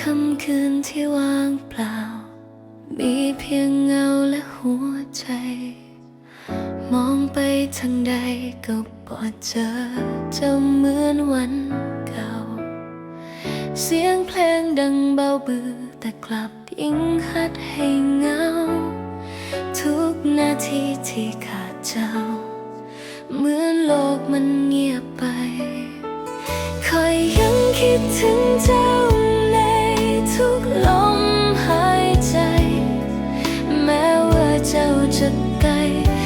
ค่ำคืนที่ว่างเปล่า มีเพียงเงาและหัวใจ มองไปทางใดก็บ่เจอเจะเหมือนวันเก่า เสียงเพลงดังเบาบือแต่กลับยิ่งหัดให้เงา ทุกนาทีที่ขาดเจ้า เหมือนโลกมันเงียบไป คอยยังคิดถึงเจ้า เจ้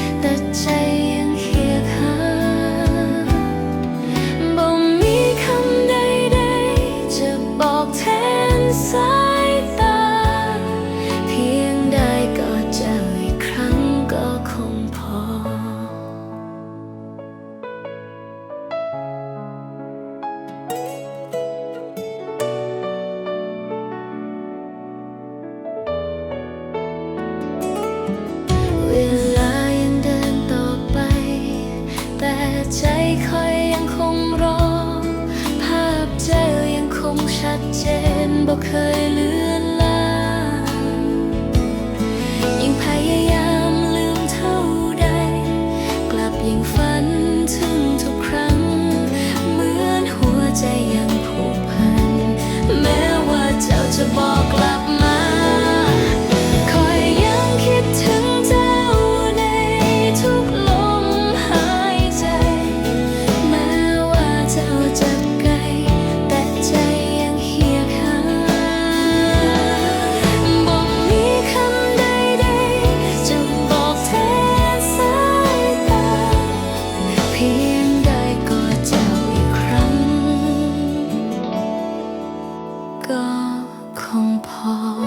空抛